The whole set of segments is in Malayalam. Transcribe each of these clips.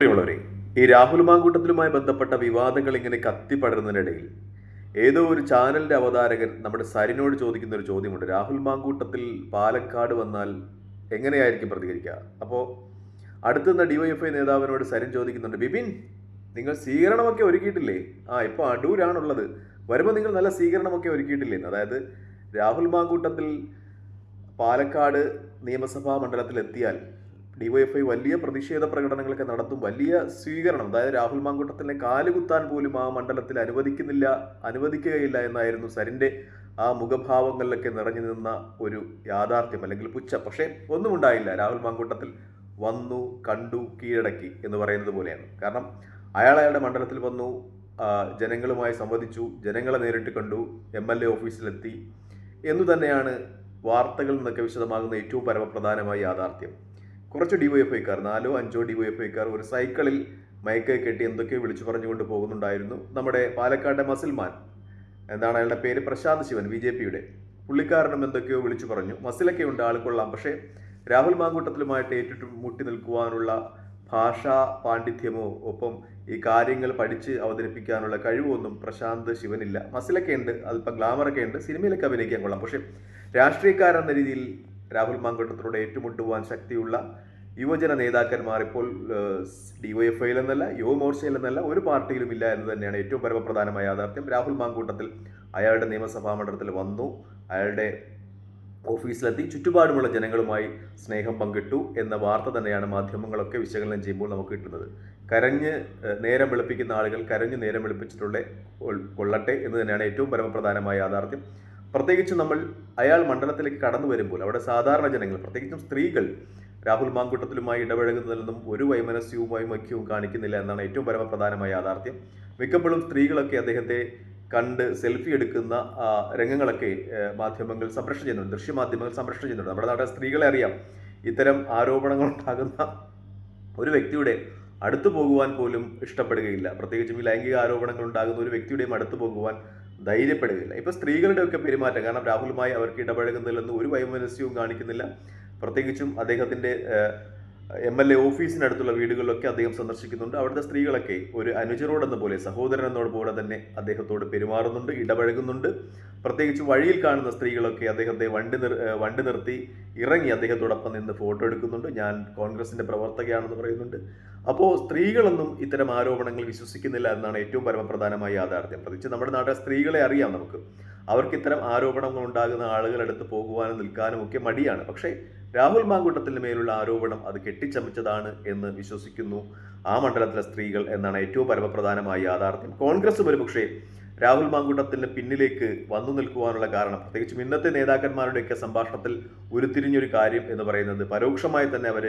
പ്രിയമുള്ളവരെ ഈ രാഹുൽ മാങ്കൂട്ടത്തിലുമായി ബന്ധപ്പെട്ട വിവാദങ്ങൾ ഇങ്ങനെ കത്തിപ്പടരുന്നതിനിടയിൽ ഏതോ ഒരു ചാനലിന്റെ അവതാരകൻ നമ്മുടെ സരിനോട് ചോദിക്കുന്ന ഒരു ചോദ്യമുണ്ട്. രാഹുൽ മാങ്കൂട്ടത്തിൽ പാലക്കാട് വന്നാൽ എങ്ങനെയായിരിക്കും പ്രതികരിക്കുക? അപ്പോൾ അടുത്തുനിന്ന ഡിവൈഎഫ്ഐ നേതാവിനോട് സരിൻ ചോദിക്കുന്നുണ്ട് ബിപിൻ നിങ്ങൾ സ്വീകരണമൊക്കെ ഒരുക്കിയിട്ടില്ലേ? ആ ഇപ്പോൾ അടൂരാണുള്ളത്. വരുമ്പോൾ നിങ്ങൾ നല്ല സ്വീകരണമൊക്കെ ഒരുക്കിയിട്ടില്ലേ? അതായത് രാഹുൽ മാങ്കൂട്ടത്തിൽ പാലക്കാട് നിയമസഭാ മണ്ഡലത്തിൽ എത്തിയാൽ ഡിവൈഎഫ്ഐ വലിയ പ്രതിഷേധ പ്രകടനങ്ങളൊക്കെ നടത്തും. വലിയ സ്വീകരണം അതായത് രാഹുൽ മാങ്കൂട്ടത്തിനെ കാലുകുത്താൻ പോലും ആ മണ്ഡലത്തിൽ അനുവദിക്കുന്നില്ല അനുവദിക്കുകയില്ല എന്നായിരുന്നു സരിന്റെ ആ മുഖഭാവങ്ങളിലൊക്കെ നിറഞ്ഞു നിന്ന ഒരു യാഥാർത്ഥ്യം അല്ലെങ്കിൽ പുച്ഛ. പക്ഷേ ഒന്നും ഉണ്ടായില്ല. രാഹുൽ മാങ്കൂട്ടത്തിൽ വന്നു കണ്ടു കീഴടക്കി എന്ന് പറയുന്നത് പോലെയാണ്. കാരണം അയാൾ അയാളുടെ മണ്ഡലത്തിൽ വന്നു ജനങ്ങളുമായി സംവദിച്ചു ജനങ്ങളെ നേരിട്ട് കണ്ടു എം എൽ എ ഓഫീസിലെത്തി. എന്നു തന്നെയാണ് വാർത്തകളിൽ നിന്നൊക്കെ വിശദമാകുന്ന ഏറ്റവും പരമപ്രധാനമായ യാഥാർത്ഥ്യം. കുറച്ച് ഡിവൈഎഫ്ഐക്കാർ നാലോ അഞ്ചോ ഡിവൈഎഫ്ഐക്കാർ ഒരു സൈക്കിളിൽ മയക്കെ കെട്ടി എന്തൊക്കെയോ വിളിച്ചു പറഞ്ഞുകൊണ്ട് പോകുന്നുണ്ടായിരുന്നു. നമ്മുടെ പാലക്കാട്ടെ മസിൽമാൻ എന്താണ് അയാളുടെ പേര്. പ്രശാന്ത് ശിവൻ ബി ജെ പിയുടെ. പുള്ളിക്കാരനും എന്തൊക്കെയോ വിളിച്ചു പറഞ്ഞു. മസിലൊക്കെ ഉണ്ട് ആൾ കൊള്ളാം. പക്ഷേ രാഹുൽ മാങ്കൂട്ടത്തിലുമായിട്ട് ഏറ്റിട്ട് മുട്ടി നിൽക്കുവാനുള്ള ഭാഷാ പാണ്ഡിത്യമോ ഒപ്പം ഈ കാര്യങ്ങൾ പഠിച്ച് അവതരിപ്പിക്കാനുള്ള കഴിവോ ഒന്നും പ്രശാന്ത് ശിവനില്ല. മസിലൊക്കെ ഉണ്ട് അല്പം ഗ്ലാമറൊക്കെ ഉണ്ട്. സിനിമയിലൊക്കെ അഭിനയിക്കാൻ കൊള്ളാം. പക്ഷേ രാഷ്ട്രീയക്കാരെന്ന രീതിയിൽ രാഹുൽ മാങ്കൂട്ടത്തിനോട് ഏറ്റുമുട്ടുവാൻ ശക്തിയുള്ള യുവജന നേതാക്കന്മാർ ഇപ്പോൾ ഡിവൈഎഫ്ഐയിൽ എന്നല്ല യുവമോർച്ചയിൽ എന്നല്ല ഒരു പാർട്ടിയിലും ഇല്ല എന്ന് തന്നെയാണ് ഏറ്റവും പരമപ്രധാനമായ യാഥാർത്ഥ്യം. രാഹുൽ മാങ്കൂട്ടത്തിൽ അയാളുടെ നിയമസഭാ മണ്ഡലത്തിൽ വന്നു. അയാളുടെ ഓഫീസിലെത്തി. ചുറ്റുപാടുമുള്ള ജനങ്ങളുമായി സ്നേഹം പങ്കിട്ടു എന്ന വാർത്ത തന്നെയാണ് മാധ്യമങ്ങളൊക്കെ വിശകലനം ചെയ്യുമ്പോൾ നമുക്ക് കിട്ടുന്നത്. കരഞ്ഞ് നേരം വെളുപ്പിക്കുന്ന ആളുകൾ കരഞ്ഞ് നേരം വെളുപ്പിച്ചിട്ടുള്ള കൊള്ളട്ടെ എന്ന് തന്നെയാണ് ഏറ്റവും പരമപ്രധാനമായ യാഥാർത്ഥ്യം. പ്രത്യേകിച്ച് നമ്മൾ അയാൾ മണ്ഡലത്തിലേക്ക് കടന്നു വരുമ്പോൾ അവിടെ സാധാരണ ജനങ്ങൾ പ്രത്യേകിച്ചും സ്ത്രീകൾ രാഹുൽ മാങ്കൂട്ടത്തിലുമായി ഇടപഴകുന്നതിലൊന്നും ഒരു വൈമനസ്യവും വൈമക്യവും കാണിക്കുന്നില്ല എന്നാണ് ഏറ്റവും പരമപ്രധാനമായ യാഥാർത്ഥ്യം. മിക്കപ്പോഴും സ്ത്രീകളൊക്കെ അദ്ദേഹത്തെ കണ്ട് സെൽഫി എടുക്കുന്ന രംഗങ്ങളൊക്കെ മാധ്യമങ്ങൾ സംപ്രേഷണം ചെയ്യുന്നുണ്ട് ദൃശ്യമാധ്യമങ്ങൾ സംപ്രേഷണം ചെയ്യുന്നുണ്ട്. നമ്മുടെ നാട്ടിലെ സ്ത്രീകളെ അറിയാം ഇത്തരം ആരോപണങ്ങൾ ഉണ്ടാകുന്ന ഒരു വ്യക്തിയുടെ അടുത്തു പോകുവാൻ പോലും ഇഷ്ടപ്പെടുകയില്ല. പ്രത്യേകിച്ചും ഈ ലൈംഗിക ആരോപണങ്ങൾ ഉണ്ടാകുന്ന ഒരു വ്യക്തിയുടെയും അടുത്തു പോകുവാൻ ധൈര്യപ്പെടുകയില്ല. ഇപ്പൊ സ്ത്രീകളുടെയൊക്കെ പെരുമാറ്റം കാരണം രാഹുലുമായി അവർക്ക് ഇടപഴകുന്നതിലൊന്നും ഒരു വൈമനസ്യവും കാണിക്കുന്നില്ല. പ്രത്യേകിച്ചും അദ്ദേഹത്തിന്റെ എം എൽ എ ഓഫീസിനടുത്തുള്ള വീടുകളിലൊക്കെ അദ്ദേഹം സന്ദർശിക്കുന്നുണ്ട്. അവിടുത്തെ സ്ത്രീകളൊക്കെ ഒരു അനുചരോടെന്ന പോലെ സഹോദരൻ എന്നോട് പോലെ തന്നെ അദ്ദേഹത്തോട് പെരുമാറുന്നുണ്ട് ഇടപഴകുന്നുണ്ട്. പ്രത്യേകിച്ച് വഴിയിൽ കാണുന്ന സ്ത്രീകളൊക്കെ അദ്ദേഹത്തെ വണ്ടി നിർ വണ്ടി നിർത്തി ഇറങ്ങി അദ്ദേഹത്തോടൊപ്പം നിന്ന് ഫോട്ടോ എടുക്കുന്നുണ്ട്. ഞാൻ കോൺഗ്രസിന്റെ പ്രവർത്തകയാണെന്ന് പറയുന്നുണ്ട്. അപ്പോൾ സ്ത്രീകളൊന്നും ഇത്തരം ആരോപണങ്ങൾ വിശ്വസിക്കുന്നില്ല എന്നാണ് ഏറ്റവും പരമപ്രധാനമായ യാഥാർത്ഥ്യം. പ്രത്യേകിച്ച് നമ്മുടെ നാട്ടിലെ സ്ത്രീകളെ അറിയാം നമുക്ക്. അവർക്ക് ഇത്തരം ആരോപണങ്ങൾ ഉണ്ടാകുന്ന ആളുകളെടുത്ത് പോകുവാനും നിൽക്കാനും ഒക്കെ മടിയാണ്. പക്ഷേ രാഹുൽ മാങ്കൂട്ടത്തിന് മേലുള്ള ആരോപണം അത് കെട്ടിച്ചമച്ചതാണ് എന്ന് വിശ്വസിക്കുന്നു. ആ മണ്ഡലത്തിലെ സ്ത്രീകൾ എന്നാണ് ഏറ്റവും പരമപ്രധാനമായ യാഥാർത്ഥ്യം. കോൺഗ്രസ് ഒരുപക്ഷേ രാഹുൽ മാങ്കൂട്ടത്തിന് പിന്നിലേക്ക് വന്നു നിൽക്കുവാനുള്ള കാരണം പ്രത്യേകിച്ചും ഇന്നത്തെ നേതാക്കന്മാരുടെയൊക്കെ സംഭാഷണത്തിൽ ഉരുത്തിരിഞ്ഞൊരു കാര്യം എന്ന് പറയുന്നത് പരോക്ഷമായി തന്നെ അവർ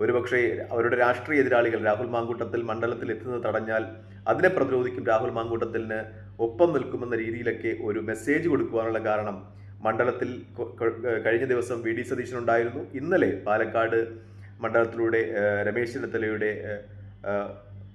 ഒരുപക്ഷെ അവരുടെ രാഷ്ട്രീയ എതിരാളികൾ രാഹുൽ മാങ്കൂട്ടത്തിൽ മണ്ഡലത്തിൽ എത്തുന്നത് തടഞ്ഞാൽ അതിനെ പ്രതിരോധിക്കും. രാഹുൽ മാങ്കൂട്ടത്തിന് ഒപ്പം നിൽക്കുമെന്ന രീതിയിലൊക്കെ ഒരു മെസ്സേജ് കൊടുക്കുവാനുള്ള കാരണം മണ്ഡലത്തിൽ കഴിഞ്ഞ ദിവസം വി ഡി സതീശനുണ്ടായിരുന്നു ഇന്നലെ പാലക്കാട് മണ്ഡലത്തിലൂടെ രമേശ് ചെന്നിത്തലയുടെ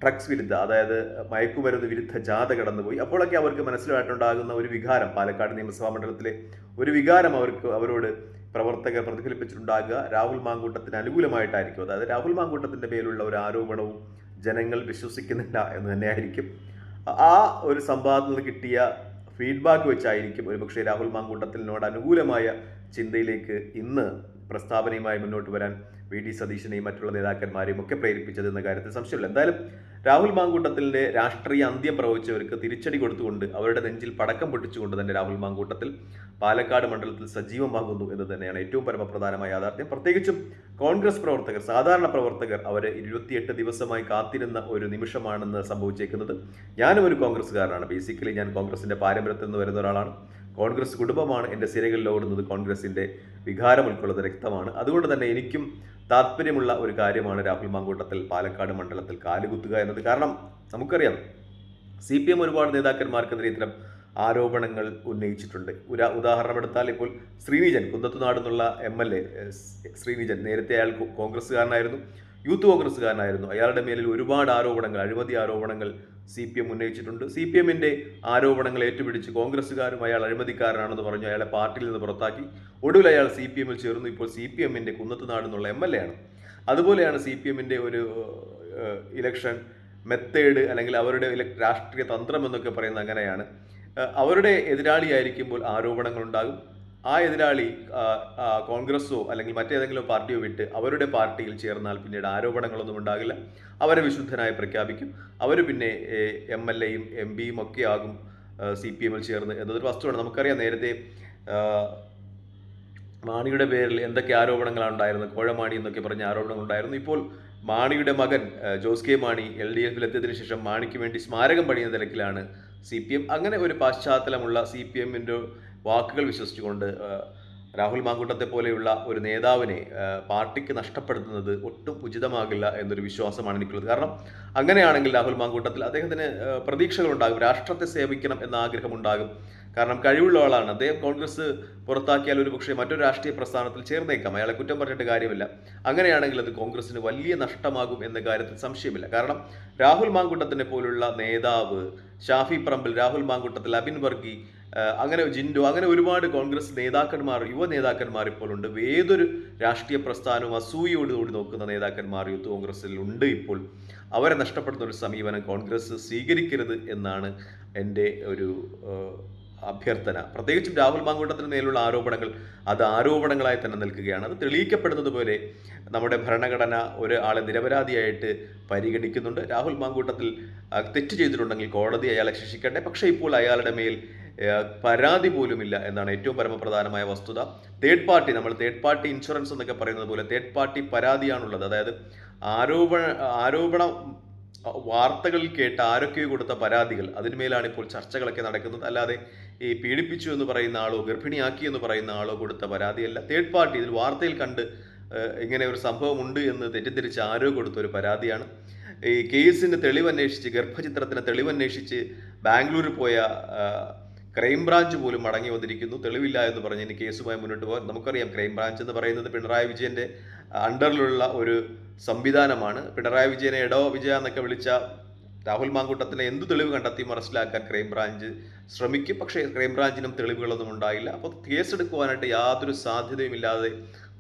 ഡ്രഗ്സ് വിരുദ്ധ അതായത് മയക്കുമരുന്ന് വിരുദ്ധ ജാഥ കടന്നുപോയി. അപ്പോഴൊക്കെ അവർക്ക് മനസ്സിലായിട്ടുണ്ടാകുന്ന ഒരു വികാരം പാലക്കാട് നിയമസഭാ മണ്ഡലത്തിലെ ഒരു വികാരം അവർക്ക് അവരോട് പ്രവർത്തകർ പ്രതിഫലിപ്പിച്ചിട്ടുണ്ടാകുക. രാഹുൽ മാങ്കൂട്ടത്തിന് അനുകൂലമായിട്ടായിരിക്കും. അതായത് രാഹുൽ മാങ്കൂട്ടത്തിന്റെ പേരിലുള്ള ഒരു ആരോപണവും ജനങ്ങൾ വിശ്വസിക്കുന്നില്ല എന്ന് തന്നെയായിരിക്കും. ആ ഒരു സംവാദത്തിൽ നിന്ന് കിട്ടിയ ഫീഡ്ബാക്ക് വെച്ചായിരിക്കും ഒരുപക്ഷെ രാഹുൽ മാങ്കൂട്ടത്തിനോട് അനുകൂലമായ ചിന്തയിലേക്ക് ഇന്ന് പ്രസ്താവനയുമായി മുന്നോട്ട് വരാൻ വി. ഡി. സതീശനെയും മറ്റുള്ള നേതാക്കന്മാരെയും ഒക്കെ പ്രേരിപ്പിച്ചത് എന്ന കാര്യത്തിൽ സംശയമില്ല. എന്തായാലും രാഹുൽ മാങ്കൂട്ടത്തിന്റെ രാഷ്ട്രീയ അന്ത്യം പ്രവചിച്ചവർക്ക് തിരിച്ചടി കൊടുത്തുകൊണ്ട് അവരുടെ നെഞ്ചിൽ പടക്കം പൊട്ടിച്ചുകൊണ്ട് തന്നെ രാഹുൽ മാങ്കൂട്ടത്തിൽ പാലക്കാട് മണ്ഡലത്തിൽ സജീവമാകുന്നു എന്ന് തന്നെയാണ് ഏറ്റവും പരമപ്രധാനമായ യാഥാർത്ഥ്യം. പ്രത്യേകിച്ചും കോൺഗ്രസ് പ്രവർത്തകർ സാധാരണ പ്രവർത്തകർ അവർ ഇരുപത്തിയെട്ട് ദിവസമായി കാത്തിരുന്ന ഒരു നിമിഷമാണെന്ന് സംഭവിച്ചേക്കുന്നത് ഞാനും ഒരു കോൺഗ്രസ്സുകാരനാണ്. ബേസിക്കലി ഞാൻ കോൺഗ്രസിന്റെ പാരമ്പര്യത്തിൽ നിന്ന് വരുന്ന ഒരാളാണ്. കോൺഗ്രസ് കുടുംബമാണ് എന്റെ സിരകളിൽ ഓടുന്നത്. കോൺഗ്രസിന്റെ വികാരം ഉൾക്കൊള്ളുന്ന രക്തമാണ്. അതുകൊണ്ട് തന്നെ എനിക്കും താല്പര്യമുള്ള ഒരു കാര്യമാണ് രാഹുൽ മാങ്കൂട്ടത്തിൽ പാലക്കാട് മണ്ഡലത്തിൽ കാലുകുത്തുക എന്നത്. കാരണം നമുക്കറിയാം സി പി എം ഒരുപാട് നേതാക്കന്മാർക്കെതിരെ ഇത്തരം ആരോപണങ്ങൾ ഉന്നയിച്ചിട്ടുണ്ട്. ഒരു ഉദാഹരണം എടുത്താൽ ഇപ്പോൾ ശ്രീനിജൻ കുന്നത്തുനാട് എന്നുള്ള എം എൽ എ ശ്രീനിജൻ നേരത്തെ അയാൾ കോൺഗ്രസ്സുകാരനായിരുന്നു യൂത്ത് കോൺഗ്രസ്സുകാരനായിരുന്നു. അയാളുടെ മേലിൽ ഒരുപാട് ആരോപണങ്ങൾ അഴിമതി ആരോപണങ്ങൾ സി പി എം ഉന്നയിച്ചിട്ടുണ്ട്. സി പി എമ്മിന്റെ ആരോപണങ്ങൾ ഏറ്റുപിടിച്ച് കോൺഗ്രസ്സുകാരും അയാൾ അഴിമതിക്കാരനാണെന്ന് പറഞ്ഞു. അയാളെ പാർട്ടിയിൽ നിന്ന് പുറത്താക്കി. ഒടുവിൽ അയാൾ സി പി എമ്മിൽ ചേർന്നു. ഇപ്പോൾ സി പി എമ്മിന്റെ കുന്നത്തുനാട് എന്നുള്ള എം എൽ എ ആണ്. അതുപോലെയാണ് സി പി എമ്മിന്റെ ഒരു ഇലക്ഷൻ മെത്തേഡ് അല്ലെങ്കിൽ അവരുടെ രാഷ്ട്രീയ തന്ത്രം എന്നൊക്കെ പറയുന്നത് അങ്ങനെയാണ്. അവരുടെ എതിരാളിയായിരിക്കുമ്പോൾ ആരോപണങ്ങളുണ്ടാകും ആ എതിരാളി കോൺഗ്രസ്സോ അല്ലെങ്കിൽ മറ്റേതെങ്കിലും പാർട്ടിയോ വിട്ട് അവരുടെ പാർട്ടിയിൽ ചേർന്നാൽ പിന്നീട് ആരോപണങ്ങളൊന്നും ഉണ്ടാകില്ല. അവരെ വിശുദ്ധനായി പ്രഖ്യാപിക്കും. അവർ പിന്നെ എം എൽ എയും എം പിയും ഒക്കെ ആകും സി പി എമ്മിൽ ചേർന്ന് എന്നതൊരു വസ്തുവാണ്. നമുക്കറിയാം നേരത്തെ മാണിയുടെ പേരിൽ എന്തൊക്കെ ആരോപണങ്ങളാണ് ഉണ്ടായിരുന്നത്? കോഴമാണി എന്നൊക്കെ പറഞ്ഞ ആരോപണങ്ങൾ ഉണ്ടായിരുന്നു. ഇപ്പോൾ മാണിയുടെ മകൻ Jose K Mani L D എഫിൽ എത്തിയതിനു ശേഷം മാണിക്ക് വേണ്ടി സ്മാരകം പണിയുന്ന തിരക്കിലാണ് സി പി എം. അങ്ങനെ ഒരു പശ്ചാത്തലമുള്ള സി പി എമ്മിന്റെ വാക്കുകൾ വിശ്വസിച്ചുകൊണ്ട് രാഹുൽ മാങ്കൂട്ടത്തെ പോലെയുള്ള ഒരു നേതാവിനെ പാർട്ടിക്ക് നഷ്ടപ്പെടുത്തുന്നത് ഒട്ടും ഉചിതമാകില്ല എന്നൊരു വിശ്വാസമാണ് എനിക്കുള്ളത്. കാരണം അങ്ങനെയാണെങ്കിൽ രാഹുൽ മാങ്കൂട്ടത്തിൽ അദ്ദേഹത്തിന് പ്രതീക്ഷകളുണ്ടാകും. രാഷ്ട്രത്തെ സേവിക്കണം എന്ന ആഗ്രഹമുണ്ടാകും. കാരണം കഴിവുള്ള ആളാണ്. അദ്ദേഹം കോൺഗ്രസ് പുറത്താക്കിയാൽ ഒരു പക്ഷേ മറ്റൊരു രാഷ്ട്രീയ പ്രസ്ഥാനത്തിൽ ചേർന്നേക്കാം. അയാളെ കുറ്റം പറഞ്ഞിട്ട് കാര്യമില്ല. അങ്ങനെയാണെങ്കിൽ അത് കോൺഗ്രസ്സിന് വലിയ നഷ്ടമാകും എന്ന കാര്യത്തിൽ സംശയമില്ല. കാരണം രാഹുൽ മാങ്കുട്ടത്തിനെ പോലുള്ള നേതാവ് ഷാഫി പറമ്പിൽ രാഹുൽ മാങ്കുട്ടത്തിൽ അബിൻ വർഗി അങ്ങനെ ജിൻഡു അങ്ങനെ ഒരുപാട് കോൺഗ്രസ് നേതാക്കന്മാർ യുവ നേതാക്കന്മാർ ഇപ്പോൾ ഉണ്ട്. ഏതൊരു രാഷ്ട്രീയ പ്രസ്ഥാനവും അസൂയോടുകൂടി നോക്കുന്ന നേതാക്കന്മാർ യൂത്ത് കോൺഗ്രസ്സിൽ ഉണ്ട് ഇപ്പോൾ. അവരെ നഷ്ടപ്പെടുന്ന ഒരു സമീപനം കോൺഗ്രസ് സ്വീകരിക്കരുത് എന്നാണ് എന്റെ ഒരു അഭ്യർത്ഥന. പ്രത്യേകിച്ചും രാഹുൽ മാങ്കൂട്ടത്തിന് മേലുള്ള ആരോപണങ്ങൾ അത് ആരോപണങ്ങളായി തന്നെ നിൽക്കുകയാണ്. അത് തെളിയിക്കപ്പെടുന്നത് പോലെ നമ്മുടെ ഭരണഘടന ഒരാളെ നിരപരാധിയായിട്ട് പരിഗണിക്കുന്നുണ്ട്. രാഹുൽ മാങ്കൂട്ടത്തിൽ തെറ്റ് ചെയ്തിട്ടുണ്ടെങ്കിൽ കോടതി അയാളെ ശിക്ഷിക്കട്ടെ പക്ഷേ ഇപ്പോൾ അയാളുടെ മേൽ പരാതി പോലുമില്ല എന്നാണ് ഏറ്റവും പരമപ്രധാനമായ വസ്തുത. തേർഡ് പാർട്ടി നമ്മൾ തേർഡ് പാർട്ടി ഇൻഷുറൻസ് എന്നൊക്കെ പറയുന്നത് പോലെ തേർഡ് പാർട്ടി പരാതിയാണുള്ളത്. അതായത് ആരോപണ ആരോപണ വാർത്തകളിൽ കേട്ട് ആരൊക്കെയോ കൊടുത്ത പരാതികൾ. അതിന്മേലാണ് ഇപ്പോൾ ചർച്ചകളൊക്കെ നടക്കുന്നത്. അല്ലാതെ ഈ പീഡിപ്പിച്ചു എന്ന് പറയുന്ന ആളോ ഗർഭിണിയാക്കി എന്ന് പറയുന്ന ആളോ കൊടുത്ത പരാതിയല്ല. തേർഡ് പാർട്ടി ഇതിൽ വാർത്തയിൽ കണ്ട് ഇങ്ങനെ ഒരു സംഭവം ഉണ്ട് എന്ന് തെറ്റിദ്ധരിച്ച് ആരോ കൊടുത്ത ഒരു പരാതിയാണ്. ഈ കേസിന് തെളിവന്വേഷിച്ച് ഗർഭചിത്രത്തിന് തെളിവന്വേഷിച്ച് ബാംഗ്ലൂരിൽ പോയ ക്രൈംബ്രാഞ്ച് പോലും മടങ്ങി വന്നിരിക്കുന്നു. തെളിവില്ല എന്ന് പറഞ്ഞ് ഇനി കേസുമായി മുന്നോട്ട് പോകാൻ നമുക്കറിയാം. ക്രൈംബ്രാഞ്ച് എന്ന് പറയുന്നത് പിണറായി വിജയന്റെ അണ്ടറിലുള്ള ഒരു സംവിധാനമാണ്. പിണറായി വിജയനെ എടോ വിജയ എന്നൊക്കെ വിളിച്ച രാഹുൽ മാങ്കൂട്ടത്തിനെ എന്ത് തെളിവ് കണ്ടെത്തിയും അറസ്റ്റിലാക്കാൻ ക്രൈംബ്രാഞ്ച് ശ്രമിക്കും. പക്ഷേ ക്രൈംബ്രാഞ്ചിനും തെളിവുകളൊന്നും ഉണ്ടായില്ല. അപ്പോൾ കേസെടുക്കുവാനായിട്ട് യാതൊരു സാധ്യതയുമില്ലാതെ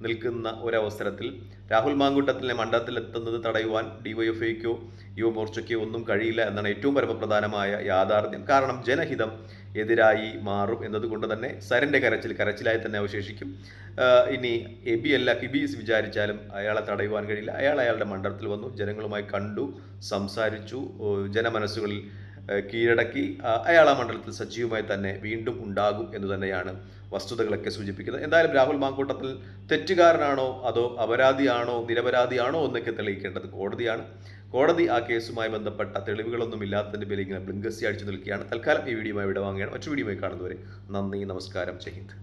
നിൽക്കുന്ന ഒരവസരത്തിൽ രാഹുൽ മാങ്കൂട്ടത്തിനെ മണ്ഡലത്തിൽ എത്തുന്നത് തടയുവാൻ ഡിവൈഎഫ്ഐക്കോ യുവമോർച്ചയ്ക്കോ ഒന്നും കഴിയില്ല എന്നാണ് ഏറ്റവും പരമപ്രധാനമായ യാഥാർത്ഥ്യം. കാരണം ജനഹിതം എതിരായി മാറും എന്നതുകൊണ്ട് തന്നെ സരന്റെ കരച്ചിൽ കരച്ചിലായി തന്നെ അവശേഷിക്കും. ഇനി എബി അല്ല കിബീസ് വിചാരിച്ചാലും അയാളെ തടയുവാൻ കഴിയില്ല. അയാൾ അയാളുടെ മണ്ഡലത്തിൽ വന്നു ജനങ്ങളുമായി കണ്ടു സംസാരിച്ചു ജനമനസ്സുകളിൽ കീഴടക്കി അയാൾ ആ മണ്ഡലത്തിൽ സജീവമായി തന്നെ വീണ്ടും ഉണ്ടാകും എന്ന് തന്നെയാണ് വസ്തുതകളൊക്കെ സൂചിപ്പിക്കുന്നത്. എന്തായാലും രാഹുൽ മാങ്കൂട്ടത്തിൽ തെറ്റുകാരനാണോ അതോ അപരാധിയാണോ നിരപരാധിയാണോ എന്നൊക്കെ തെളിയിക്കേണ്ടത് കോടതിയാണ്. കോടതി ആ കേസുമായി ബന്ധപ്പെട്ട തെളിവുകളൊന്നും ഇല്ലാത്തതിന്റെ പേരിൽ ഇങ്ങനെ ബ്ലിങ്കസി അടിച്ചു നിൽക്കുകയാണ്. തൽക്കാലം ഈ വീഡിയോയുമായി വിടവാങ്ങുകയാണ്. മറ്റു വീഡിയോയുമായി കാണുന്നവരെ നന്ദി നമസ്കാരം. ജയ് ഹിന്ദ്.